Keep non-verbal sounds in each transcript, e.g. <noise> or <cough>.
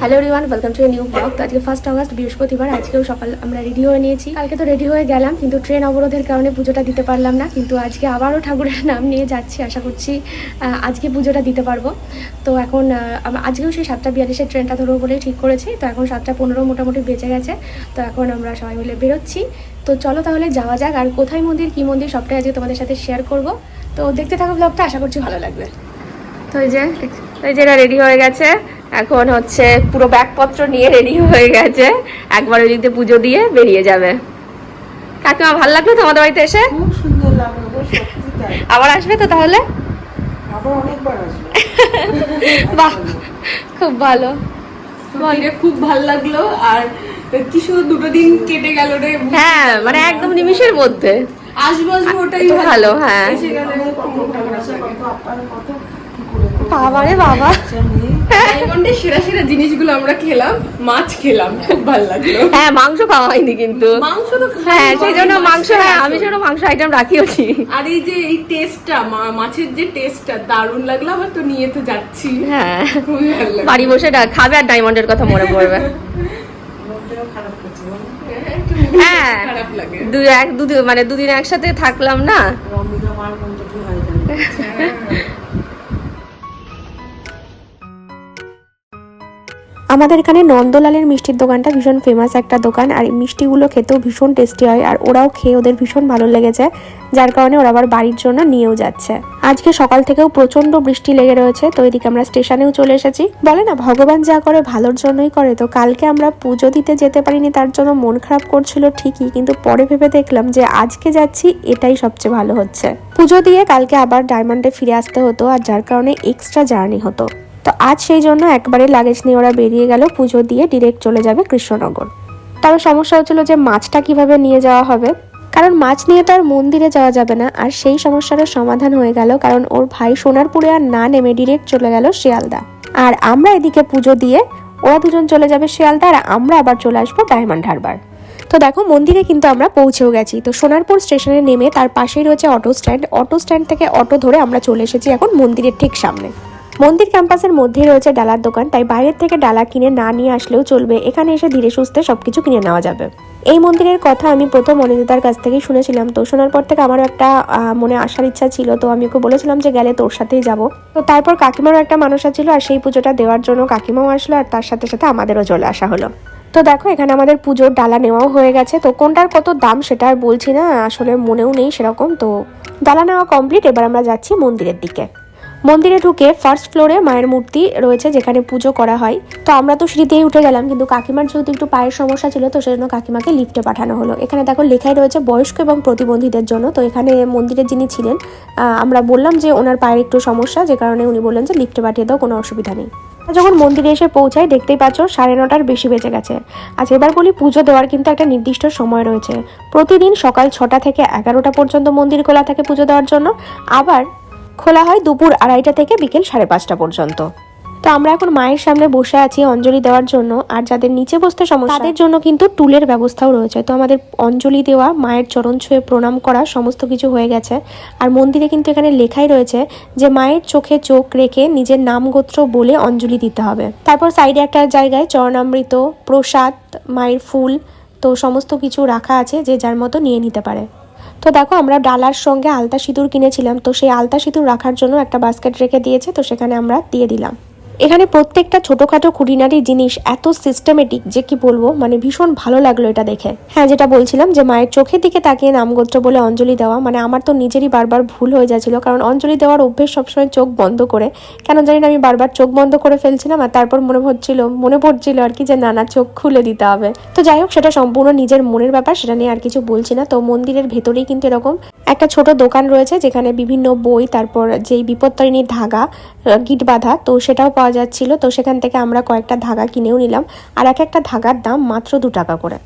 Hello রিওয়ান welcome to new blog তো আজকে ফার্স্ট আগস্ট বৃহস্পতিবার, আজকেও সকাল আমরা রেডি হয়ে নিয়েছি। কালকে তো রেডি হয়ে গেলাম, কিন্তু ট্রেন অবরোধের কারণে পুজোটা দিতে পারলাম না। কিন্তু আজকে আবারও ঠাকুরের নাম নিয়ে যাচ্ছি, আশা করছি আজকে পুজোটা দিতে পারব। তো এখন আজকেও সেই সাতটা বিয়াল্লিশের ট্রেনটা ধরবো বলেই ঠিক করেছি। তো এখন সাতটা পনেরো মোটামুটি বেঁচে গেছে। তো এখন আমরা সবাই মিলে বেরোচ্ছি। তো চলো তাহলে যাওয়া যাক। আর কোথায় মন্দির, কী মন্দির, সবটাই আজকে তোমাদের সাথে শেয়ার করব। তো দেখতে থাকো ব্লগটা আশা করছি ভালো লাগবে। তো এই যে এই যে রেডি হয়ে গেছে। এখন হচ্ছে পুরো ব্যাগপত্র নিয়ে রেডি হয়ে গেছে। একবার ওই দিক পুজো দিয়ে বেরিয়ে যাবে। কাকিমা ভালো লাগল তোমাদের বাড়িতে এসে? খুব সুন্দর লাগল গো সত্যি তাই। আবার আসবে তো তাহলে? <laughs> বাহ খুব ভালো। খুব ভালো লাগল আর কি শুধু দুটো দিন কেটে গেল রে হ্যাঁ মানে একদম নিমিষের মধ্যে। আসব আসব ওটাই ভালো। হ্যাঁ। করে বাবা। ডায়মন্ডের সেরা সেরা জিনিসগুলো আমরা খেলাম মাছ খেলাম খুব ভালো লাগল। হ্যাঁ মাংস খাওয়া হয়নি কিন্তু। মাংস তো হ্যাঁ সেই জন্য মাংস হ্যাঁ আমি সেজন্য মাংস আইটেম রাখিওছি। আর এই যে এই টেস্টটা মাছের যে টেস্টটা দারুণ লাগল আবার তো নিয়ে তো যাচ্ছি। হ্যাঁ। খুবই ভালো বাড়ি বসে খাবে আর ডায়মন্ডের কথা মনে পড়বে? হ্যাঁ দু এক দুদিন মানে দুদিন একসাথে থাকলাম না। রমিকা মার মনটা কি হয় আমাদের এখানে নন্দলালের মিষ্টির দোকানটা ভীষণ ফেমাস একটা দোকান, আর মিষ্টিগুলো খেতেও ভীষণ টেস্টি হয়, আর ওরাও খেয়ে ওদের ভীষণ ভালো লেগেছে, যার কারণে ওরা আবার বাড়ির জন্য নিয়েও যাচ্ছে। আজকে সকাল থেকেও প্রচণ্ড বৃষ্টি লেগে রয়েছে, তো এদিকে আমরা স্টেশনেও চলে এসেছি। বলে না, ভগবান যা করে ভালোর জন্যই করে, তো কালকে আমরা পুজো দিতে যেতে পারিনি, তার জন্য মন খারাপ করছিল ঠিকই, কিন্তু পরে ভেবে দেখলাম যে আজকে যাচ্ছি, এটাই সবচেয়ে ভালো হচ্ছে। পুজো দিয়ে কালকে আবার ডায়মন্ডে ফিরে আসতে হতো, আর যার কারণে এক্সট্রা জার্নি হতো। তো আজ সেই জন্য একবারে লাগেজ নিয়ে ওরা বেরিয়ে গেল, পুজো দিয়ে ডিরেক্ট চলে যাবে কৃষ্ণনগর। তবে সমস্যা হচ্ছিল যে মাছটা কীভাবে নিয়ে যাওয়া হবে? কারণ মাছ নিয়ে তো আর মন্দিরে যাওয়া যাবে না, আর সেই সমস্যারও সমাধান হয়ে গেল কারণ ওর ভাই সোনারপুরে আর না নেমে ডিরেক্ট চলে গেল শিয়ালদা। আর আমরা এদিকে পুজো দিয়ে ওরা দুজন চলে যাবে শিয়ালদা, আর আমরা আবার চলে আসব ডায়মন্ড হারবার তো দেখো, মন্দিরে কিন্তু আমরা পৌঁছেও গেছি। তো সোনারপুর স্টেশনে নেমে তার পাশেই রয়েছে অটো স্ট্যান্ড অটো স্ট্যান্ড থেকে অটো ধরে আমরা চলে এসেছি এখন মন্দিরের ঠিক সামনে। মন্দির ক্যাম্পাসের মধ্যেই রয়েছে ডালার দোকান, তাই বাইরের থেকে ডালা কিনে না নিয়ে আসলেও চলবে। এখানে এসে ধীরে সুস্থে সবকিছু কিনে নেওয়া যাবে। এই মন্দিরের কথা আমি প্রথম অনিন্দিতার কাছ থেকেই শুনেছিলাম। তো শোনার পর থেকে আমারও একটা মনে আসার ইচ্ছা ছিল। তো আমি ওকে বলেছিলাম যে গেলে তোর সাথেই যাব। তো তারপর কাকিমারও একটা মানসা ছিল, আর সেই পুজোটা দেওয়ার জন্য কাকিমাও আসলো, আর তার সাথে সাথে আমাদেরও চলে আসা হলো। তো দেখো, এখানে আমাদের পুজোর ডালা নেওয়াও হয়ে গেছে। তো কোনটার কত দাম সেটা আর বলছি না, আসলে মনেও নেই সেরকম। তো ডালা নেওয়া কমপ্লিট এবার আমরা যাচ্ছি মন্দিরের দিকে। মন্দিরে ঢুকে ফার্স্ট ফ্লোরে মায়ের মূর্তি রয়েছে যেখানে পুজো করা হয়। তো আমরা তো সিঁড়িতেই উঠে গেলাম, কিন্তু কাকিমার যেহেতু একটু পায়ের সমস্যা ছিল, তো সেজন্য কাকিমাকে লিফটে পাঠানো হলো। এখানে দেখো লেখাই রয়েছে বয়স্ক এবং প্রতিবন্ধীদের জন্য। তো এখানে মন্দিরে যিনি ছিলেন আমরা বললাম যে ওনার পায়ের একটু সমস্যা, যে কারণে উনি বললেন যে লিফটে পাঠিয়ে দাও, কোনো অসুবিধা নেই। যখন মন্দিরে এসে পৌঁছাই, দেখতেই পাচ্ছ সাড়ে নটার বেশি বেজে গেছে। আচ্ছা এবার বলি পুজো দেওয়ার কিন্তু একটা নির্দিষ্ট সময় রয়েছে। প্রতিদিন সকাল ছটা থেকে এগারোটা পর্যন্ত মন্দির খোলা থাকে পুজো দেওয়ার জন্য। আবার খোলা হয় দুপুর আড়াইটা থেকে বিকেল সাড়ে পাঁচটা পর্যন্ত। তো আমরা এখন মায়ের সামনে বসে আছি অঞ্জলি দেওয়ার জন্য, আর যাদের নিচে বসতে সমস্যা, তাদের জন্য কিন্তু টুলের ব্যবস্থাও রয়েছে। তো আমাদের অঞ্জলি দেওয়া, মায়ের চরণ ছুঁয়ে প্রণাম করা, সমস্ত কিছু হয়ে গেছে। আর মন্দিরে কিন্তু এখানে লেখাই রয়েছে যে, মায়ের চোখে চোখ রেখে নিজের নাম গোত্র বলে অঞ্জলি দিতে হবে। তারপর সাইডে একটা জায়গায় চরণামৃত, প্রসাদ, মায়ের ফুল, তো সমস্ত কিছু রাখা আছে যে যার মতো নিয়ে নিতে পারে। তো দেখো, আমরা ডালার সঙ্গে আলতা সিঁদুর কিনেছিলাম। তো সেই আলতা সিঁদুর রাখার জন্য একটা বাস্কেট রেখে দিয়েছে, তো সেখানে আমরা দিয়ে দিলাম। এখানে প্রত্যেকটা ছোটোখাটো খুঁটিনাটি জিনিস এত সিস্টেমেটিক যে কি বলব মানে ভীষণ ভালো লাগল এটা দেখে। হ্যাঁ যেটা বলছিলাম যে মায়ের চোখের দিকে তাকিয়ে নামগোত্র বলে অঞ্জলি দেওয়া মানে আমার তো নিজেরই বারবার ভুল হয়ে যাচ্ছিল, কারণ অঞ্জলি দেওয়ার অভ্যেস সবসময় চোখ বন্ধ করে। কেন জানি না আমি বারবার চোখ বন্ধ করে ফেলছিলাম আর তারপর মনে হচ্ছিল মনে পড়ছিল আর কি যে না না, চোখ খুলে দিতে হবে। তো যাই হোক, সেটা সম্পূর্ণ নিজের মনের ব্যাপার, সেটা নিয়ে আর কিছু বলছি না। তো মন্দিরের ভেতরেই কিন্তু এরকম একটা ছোট দোকান রয়েছে, যেখানে বিভিন্ন বই, তারপর যেই বিপত্তারিণীর ধাগা গিট বাঁধা, তো সেটাও পাওয়া যাচ্ছিল, তো সেখান থেকে আমরা কয়েকটা ধাগা কিনেও নিলাম। আর এক একটা ধাগার দাম মাত্র দু টাকা করে।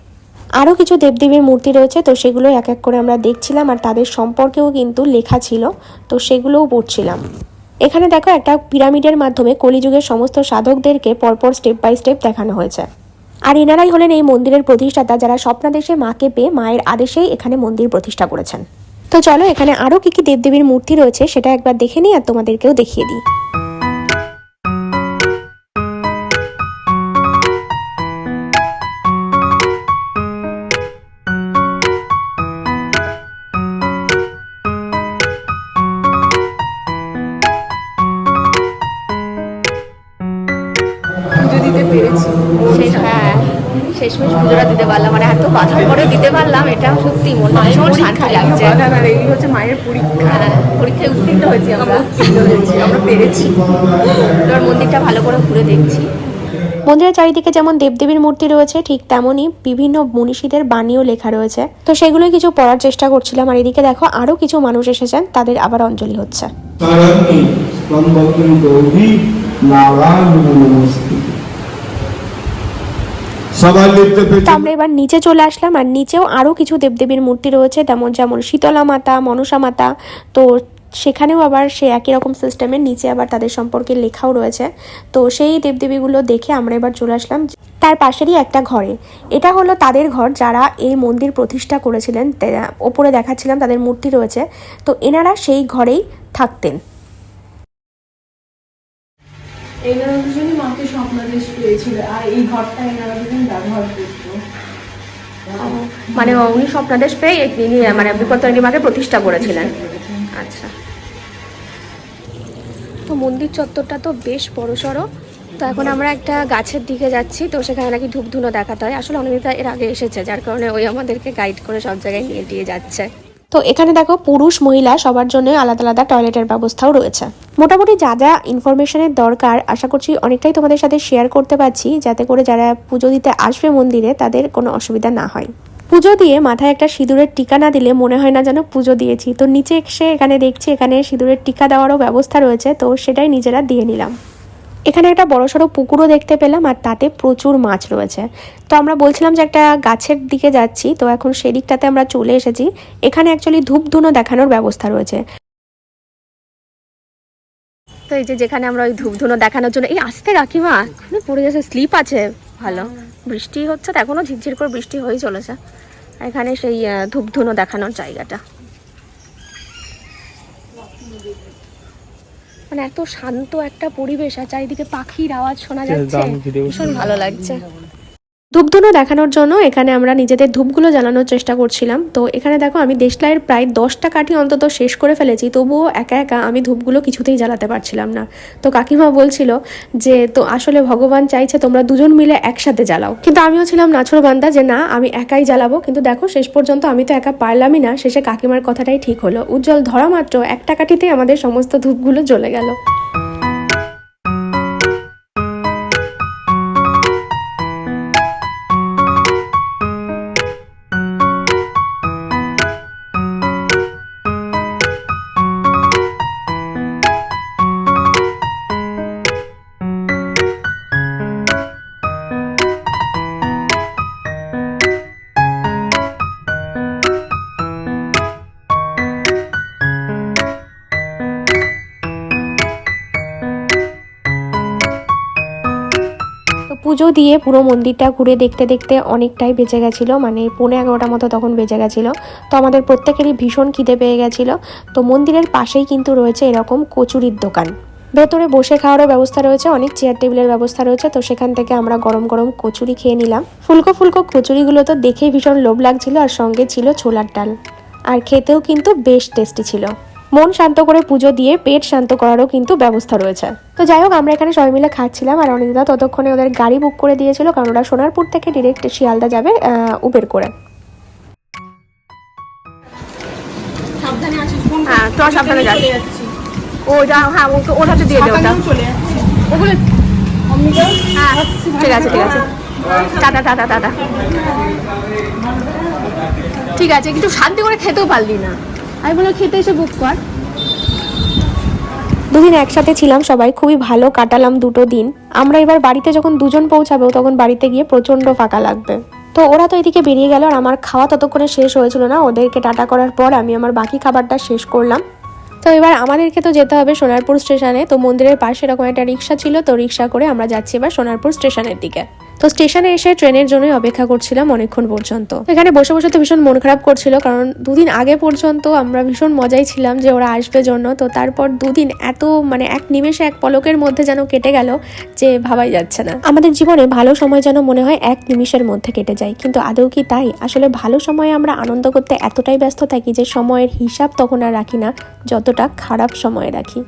আরও কিছু দেবদেবীর মূর্তি রয়েছে, তো সেগুলো এক এক করে আমরা দেখছিলাম আর তাদের সম্পর্কেও কিন্তু লেখা ছিল, তো সেগুলোও পড়ছিলাম। এখানে দেখো একটা পিরামিডের মাধ্যমে কলিযুগের সমস্ত সাধকদেরকে পরপর স্টেপ বাই স্টেপ দেখানো হয়েছে। আর এনারাই হলেন এই মন্দিরের প্রতিষ্ঠাতা, যারা স্বপ্নাদেশে মাকে পেয়ে মায়ের আদেশেই এখানে মন্দির প্রতিষ্ঠা করেছেন। তো চলো এখানে আরও কি কি দেবদেবীর মূর্তি রয়েছে, সেটা একবার দেখে নিই আর তোমাদেরকেও দেখিয়ে দিই। বাধার পরে দিতে পারলাম এটা সত্যি মনে ভীষণ শান্তি লাগছে। এই হচ্ছে মায়ের পরীক্ষা। হ্যাঁ, পরীক্ষায় উত্তীর্ণ হয়েছি আমরা। আমরা পেরেছি। এবার মন্দিরটা ভালো করে ঘুরে দেখছি। মন্দিরের চারিদিকে যেমন দেবদেবীর মূর্তি রয়েছে ঠিক তেমনই বিভিন্ন মনীষীদের বাণীও লেখা রয়েছে। তো সেগুলোই কিছু পড়ার চেষ্টা করছিলাম আর এদিকে দেখো আরও কিছু মানুষ এসেছেন তাদের আবার অঞ্জলি হচ্ছে। নারায়ণ নমস্তে আমরা এবার নিচে চলে আসলাম আর নিচেও আরও কিছু দেবদেবীর মূর্তি রয়েছে তেমন যেমন শীতলা মাতা মনসা মাতা। তো সেখানেও আবার সে একই রকম সিস্টেমের নিচে আবার তাদের সম্পর্কে লেখাও রয়েছে। তো সেই দেবদেবীগুলো দেখে আমরা এবার চলে আসলাম। তার পাশেরই একটা ঘরে। এটা হলো তাদের ঘর যারা এই মন্দির প্রতিষ্ঠা করেছিলেন। ওপরে দেখাচ্ছিলাম তাদের মূর্তি রয়েছে। তো এনারা সেই ঘরেই থাকতেন। এনারা দুজনই মাকে স্বপ্নাদেশ পেয়েছিল আর এই ঘরটা এনারা দুজন ব্যবহার করতো। মানে উনি স্বপ্নাদেশ পেয়ে তিনি মানে বিপত্তারিণী মাকে প্রতিষ্ঠা করেছিলেন। আচ্ছা। তো মন্দির চত্বরটা তো বেশ বড় সড়ো। তো এখন আমরা একটা গাছের দিকে যাচ্ছি তো সেখানে নাকি ধূপধুনো দেখাতে হয়। আসলে অনিমিতা এর আগে এসেছে যার কারণে ওই আমাদেরকে গাইড করে সব জায়গায় নিয়ে দিয়ে যাচ্ছে। তো এখানে দেখো পুরুষ, মহিলা সবার জন্য আলাদা আলাদা টয়লেটের ব্যবস্থাও রয়েছে। মোটামুটি যা যা ইনফরমেশনের দরকার, আশা করছি অনেকটাই তোমাদের সাথে শেয়ার করতে পারছি, যাতে করে যারা পুজো দিতে আসবে মন্দিরে তাদের কোনো অসুবিধা না হয়। পুজো দিয়ে মাথায় একটা সিঁদুরের টিকা না দিলে মনে হয় না যেন পুজো দিয়েছি। তো নিচে এসে এখানে দেখছি এখানে সিঁদুরের টিকা দেওয়ারও ব্যবস্থা রয়েছে, তো সেটাই নিজেরা দিয়ে নিলাম। এখানে একটা বড়সড় পুকুরও দেখতে পেলাম, আর তাতে প্রচুর মাছ রয়েছে। তো আমরা বলছিলাম যে একটা গাছের দিকে যাচ্ছি, তো এখন সেদিকটাতে আমরা চলে এসেছি। এখানে অ্যাকচুয়ালি ধূপধুনো দেখানোর ব্যবস্থা রয়েছে। তো এই যে যেখানে আমরা ওই ধূপধুনো দেখানোর জন্য এই আসতে এখানে পড়ে যাচ্ছে স্লিপ আছে। ভালো। বৃষ্টি হচ্ছে তো এখনও ঝিরঝির করে বৃষ্টি হয়েই চলেছে। এখানে সেই ধূপধুনো দেখানোর জায়গাটা। মানে এত শান্ত একটা পরিবেশ আর চারিদিকে পাখির আওয়াজ শোনা যাচ্ছে। ভীষণ ভালো লাগছে। ধূপধুনো দেখানোর জন্য এখানে আমরা নিজেদের ধূপগুলো জ্বালানোর চেষ্টা করছিলাম। তো এখানে দেখো আমি দেশলাইয়ের প্রায় দশটা কাঠি অন্তত শেষ করে ফেলেছি, তবুও একা একা আমি ধূপগুলো কিছুতেই জ্বালাতে পারছিলাম না। তো কাকিমা বলছিল যে, তো আসলে ভগবান চাইছে তোমরা দুজন মিলে একসাথে জ্বালাও। কিন্তু আমিও ছিলাম নাছর বান্দা যে, না, আমি একাই জ্বালাবো। কিন্তু দেখো শেষ পর্যন্ত আমি তো একা পারলামই না, শেষে কাকিমার কথাটাই ঠিক হলো। উজ্জ্বল ধরা মাত্র একটা কাঠিতেই আমাদের সমস্ত ধূপগুলো জ্বলে গেল। পুজো দিয়ে পুরো মন্দিরটা ঘুরে দেখতে দেখতে অনেকটাই বেঁচে গেছিল মানে পৌনে এগারোটা মতো তখন বেঁচে গেছিল। তো আমাদের প্রত্যেকেরই ভীষণ খিদে পেয়ে গেছিল। তো মন্দিরের পাশেই কিন্তু রয়েছে এরকম কচুরির দোকান। ভেতরে বসে খাওয়ারও ব্যবস্থা রয়েছে, অনেক চেয়ার টেবিলের ব্যবস্থা রয়েছে, তো সেখান থেকে আমরা গরম গরম কচুরি খেয়ে নিলাম। ফুলকো ফুলকো কচুরিগুলো তো দেখেই ভীষণ লোভ লাগছিল আর সঙ্গে ছিল ছোলার ডাল। আর খেতেও কিন্তু বেশ টেস্টি ছিল। মন শান্ত করে পুজো দিয়ে পেট শান্ত করারও কিন্তু ব্যবস্থা রয়েছে। তো যাই হোক আমরা এখানে সবাই মিলে খাচ্ছিলাম আর অনিদিতা ততক্ষণে ওদের গাড়ি বুক করে দিয়েছিল কারণ ওরা সোনারপুর থেকে ডিরেক্ট শিয়ালদা যাবে উবের করে। সাবধানে আছিস ফোন হ্যাঁ, তো সাবধানে যাচ্ছি। ওটা হ্যাঁ ওকে ওর হাতে দিয়ে দে ওটা। ওগুলো হ্যাঁ ঠিক আছে ঠিক আছে। Tata tata tata. ঠিক আছে কিন্তু শান্তি করে খেতেও পারলি না। আমি বলে খেতে এসে বুক কর। দুদিন একসাথে ছিলাম সবাই, খুবই ভালো কাটালাম দুটো দিন। আমরা এবার বাড়িতে যখন দুজন পৌঁছাবো, তখন বাড়িতে গিয়ে প্রচণ্ড ফাঁকা লাগবে। তো ওরা তো এদিকে বেরিয়ে গেল আর আমার খাওয়া ততক্ষণে শেষ হয়েছিল না। ওদেরকে টাটা করার পর আমি আমার বাকি খাবারটা শেষ করলাম। তো এবার আমাদেরকে তো যেতে হবে সোনারপুর স্টেশনে। তো মন্দিরের পাশে এরকম একটা রিক্সা ছিল, তো রিক্সা করে আমরা যাচ্ছি এবার সোনারপুর স্টেশনের দিকে। তো স্টেশনে এসে ট্রেনের জন্যই অপেক্ষা করছিলাম অনেকক্ষণ পর্যন্ত। এখানে বসে বসে তো ভীষণ মন খারাপ করছিল, কারণ দুদিন আগে পর্যন্ত আমরা ভীষণ মজাই ছিলাম যে ওরা আসবে জন্য। তো তারপর দুদিন এত মানে এক নিমেষে এক পলকের মধ্যে যেন কেটে গেল যে ভাবাই যাচ্ছে না। আমাদের জীবনে ভালো সময় যেন মনে হয় এক নিমিষের মধ্যে কেটে যায়, কিন্তু আদৌ কি তাই? আসলে ভালো সময়ে আমরা আনন্দ করতে এতটাই ব্যস্ত থাকি যে সময়ের হিসাব তখন আর রাখি না, যতটা খারাপ সময়ে রাখি।